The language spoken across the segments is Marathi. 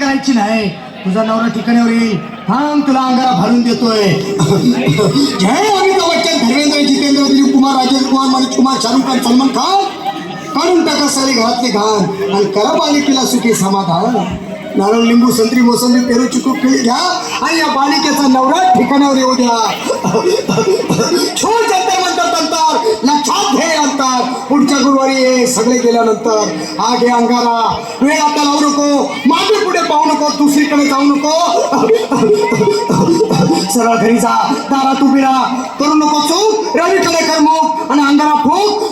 करायची नाही. तुझा नवरा ठिकाणावर येईल. थांब तुला अंगारा घालून देतोय. जय अमिताभ बच्चन धर्मेंद्र जितेंद्र दिलीप कुमार राजेंद्र कुमार मनोज कुमार शाहरुख खान सलमान खान. काढून टाका सारे घरातले घाण. आणि करा बालिकेला सुखी समाधान. नारळ लिंबू संत्री मोसंबी पेरू चिकू केळी घ्या. आणि या बालिकेचा नवरा ठिकाणावर येऊ द्या. छोट जंतर म्हणतात सगळे गेल्यानंतर हा घे अंगारा वेळ आता लावू नको. मागे पुढे पाहू नको. दुसरीकडे जाऊ नको. सरळ घरी जा. दारात उभी राहा. करू नको चूक. रवीकडे कर मग. आणि अंगारा फूक.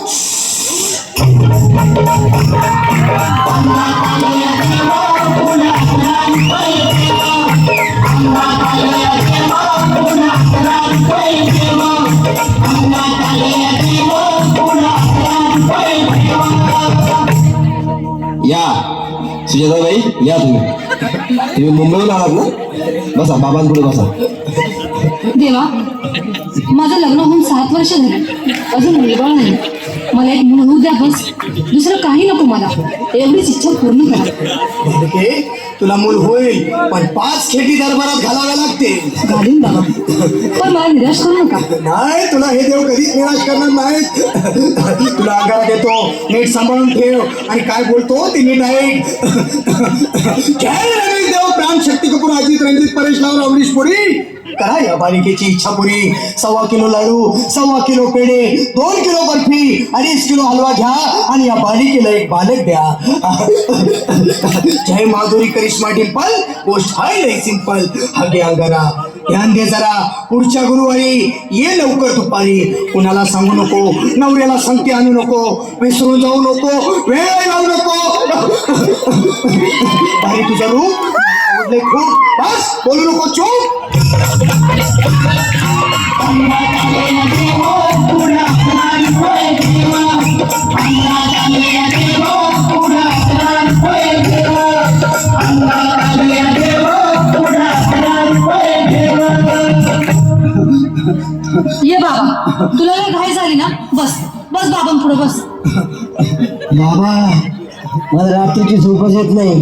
सुजाताबाई या तुम्ही. तुम्ही मुंबईहून आलात ना? बसा बाबांपुढे बसा. देवा माझं लग्न होऊन सात वर्ष झाली. अजून मुलगा नाही. मला एक मूल होऊ द्या बस. दुसरं काही नको मला. एवढीच इच्छा पूर्ण करा. तुला मूल होईल पण पाच खेटी दरबारात घालाव्या लागते घालीन बाबा. पण मला निराश करू नका. नाही तुला हे देव कधीच निराश करणार नाहीत. तुला आगार देतो नीट सांभाळून ठेव. आणि काय बोलतो ते नीट रमेश देव प्राण शक्ती कपूर अजित रणजित परेश लावर अमरीश पुरी. करा या बालिकेची इच्छा पुरी. सव्वा किलो लाडू सव्वा किलो पेढे दोन किलो बर्फी अडीच किलो हलवा घ्या. आणि या बालिकेला एक बालक द्या. जय माधुरी करिश्मा डिंपल गोष्ट हाय लय सिंपल हगे अंगारा ध्यान दे जरा. पुढच्या गुरुवारी ये लवकर दुपारी. कुणाला सांगू नको नवऱ्याला संगती आणू नको विसरून जाऊ नको वेळ लावू नको. भारी तुझं रूप आवडले खूप. बस बोलू नको चूप. ये बाबा तुला लय घाई झाली ना? बस बस बाबा पुढे बस. बाबा मला रात्रीची झोपच येत नाही.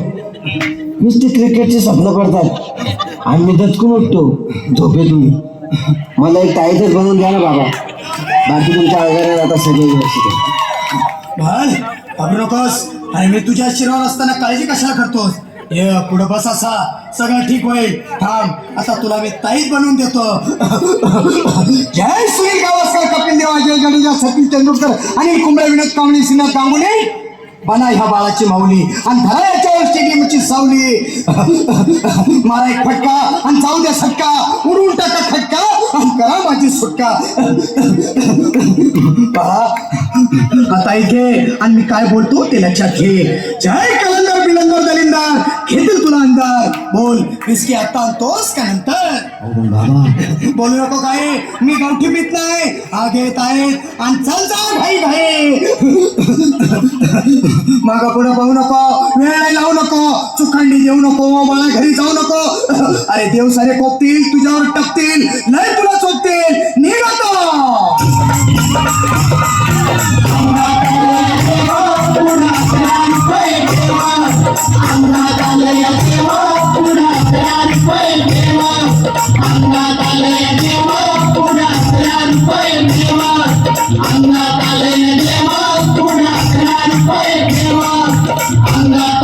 नुसते क्रिकेटचे स्वप्न पडतात. आणि मी दचकून उठतो झोपेतून. मला एक टाईटच बनवून द्या ना बाबा. बाकी तुमच्या आजारात आता सगळे व्यवस्थित. भाल घाबरू नकोस. आणि मी तुझ्या शिरावर असताना काळजी कशाला करतोस? ये पुढे बस असा. सगळं ठीक होईल. थांब. आता तुला मी ताईत बनवून देतो. जय सुनील गावस्कर कपिल देव अजय जडेजा सचिन तेंडुलकर आणि कुंबळे विनोद कांबळे सिन्हा कांबळे बना ह्या बाळाची माऊली. आणि धरा याच्यावर स्टेडियमची सावली. मारा एक फटका आणि जाऊ द्या सटका. उडून टाका खटका आणि करा माझी सुटका. बाळा आता इथे आणि मी काय बोलतो ते लक्षात घे. जय बोल विस्की आता आणतोस का नंतर? बाबा. बोलू नको काय मी गावठी पित नाही. हा घेत आहेत आणि चल जा भाई भाई. माग पुढे पाहू नको वेळ लावू नको चुखंडी देऊ नको मला घरी जाऊ नको. अरे देव सारे कोपतील तुझ्यावर टपतील नाही तुला चोपतील. निघतो Thank you.